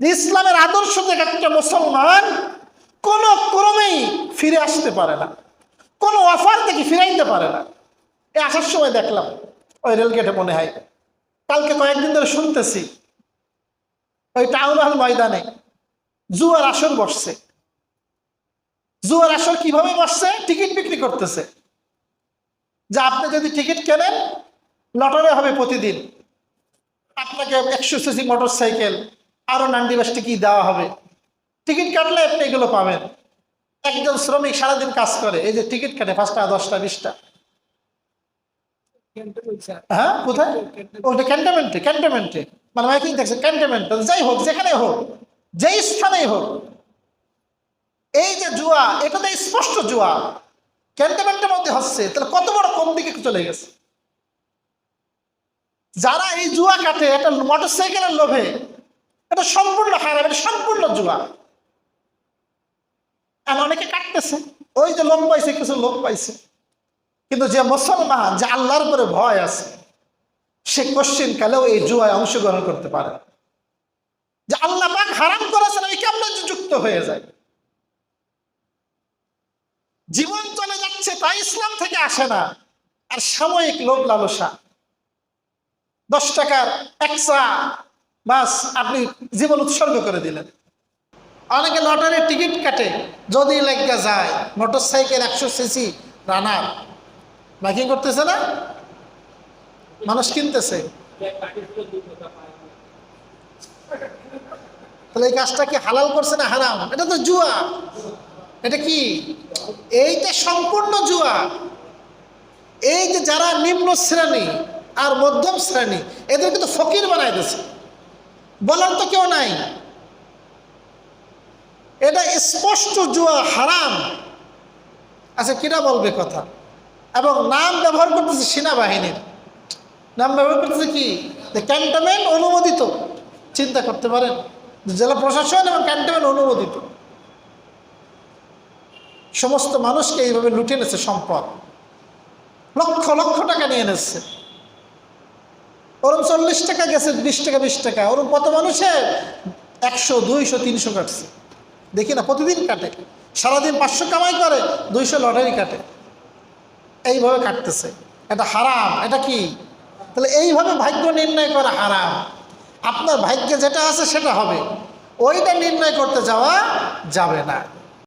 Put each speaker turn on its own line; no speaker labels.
ইসলামের আদর্শ থেকে একটা মুসলমান কোন ক্রমেই ফিরে আসতে পারে না। কোনো অফার থেকে ফিরাইতে পারে না। এ আসার সময় দেখলাম, ওই রেলগেটে মনে হয়, কালকে কয়েকদিন ধরে শুনতেছি, ওই টাউন হল ময়দানে জুয়ার আসর বসছে। জুয়ার আসর কীভাবে বসছে? টিকিট বিক্রি করতেছে। যে আপনি যদি টিকিট কেনেন, লটারে হবে প্রতিদিন। আপনাকে একশো সিসি মোটর সাইকেল আরও নান্ডি বাসটি কি দেওয়া হবে? টিকিট কাটলে আপনি এগুলো পাবেন। একজন শ্রমিক সারাদিন কাজ করে, এই যে টিকিট কাটে পাঁচটা, দশটা, বিশটা। হ্যাঁ কোথায়? ওটা ক্যান্টনমেন্টে ক্যান্টনমেন্টে। মানে মাইকিং দেখছে ক্যান্টনমেন্ট। যাই হোক, যেখানে হোক, যেই স্থানেই হোক। এই যে জুয়া, এটা তো স্পষ্ট জুয়া। ক্যান্টনমেন্টের মধ্যে হচ্ছে, তাহলে কত বড় কোন দিকে চলে গেছে? যারা এই জুয়া কাটে, একটা মোটর সাইকেলের লোভে এটা সম্পূর্ণ হারাম, এটা সম্পূর্ণ জুয়া আর অনেকে কাটতেছে ওই যে লোক পাইছে, কিছু লোক পাইছে। কিন্তু যে মুসলমান, যে আল্লাহর উপরে ভয় আছে, সে কোশ্চিন কালেও এই জুয়ায় অংশগ্রহণ করতে পারে। যে আল্লাহ পাক হারাম করেছেন ওই কেমন যুক্ত হয়ে যায় জীবন চলে যাচ্ছে, তাই ইসলাম থেকে আসে না। আর সাময়িক লোভ লালসা। দশ টাকার এক বাস, আপনি জীবন উৎসর্গ করে দিলেন। অনেকে লটারির টিকিট কাটে, যদি লেগা যায় মোটর সাইকেল একশো সিসি, রানার। বাইকিং করতেছে না? মানুষ কিনতেছে। তাহলে এই কাজটা কি হালাল করছে না হারাম? এটা তো জুয়া। এটা কি? এইটা সম্পূর্ণ জুয়া। এই যে যারা নিম্ন শ্রেণি আর মধ্যম শ্রেণি, এদের কিন্তু ফকির বানাই দিয়েছে। বলার তো কেউ নাই। এটা স্পষ্ট জুয়া হারাম। আচ্ছা কিনা বলবে কথা? এবং নাম ব্যবহার করতেছে সেনাবাহিনীর। নাম ব্যবহার করতেছে কি? ক্যান্টনমেন্ট অনুমোদিত। চিন্তা করতে পারেন। জেলা প্রশাসন এবং ক্যান্টনমেন্ট অনুমোদিত। সমস্ত মানুষকে এইভাবে লুটে এনেছে সম্পদ। লক্ষ লক্ষ টাকা নিয়ে এনেছে। ওরম চল্লিশ টাকা গেছে বিশ টাকা বিশ টাকা। ওরম কত মানুষের একশো, দুইশো, তিনশো কাটছে। দেখি না, প্রতিদিন কাটে। সারাদিন পাঁচশো কামাই করে, দুইশো লটারি কাটে। এইভাবে কাটতেছে। এটা হারাম। এটা কি? তাহলে এইভাবে ভাগ্য নির্ণয় করা হারাম। আপনার ভাগ্যে যেটা আছে সেটা হবে। ওইটা নির্ণয় করতে যাওয়া যাবে না।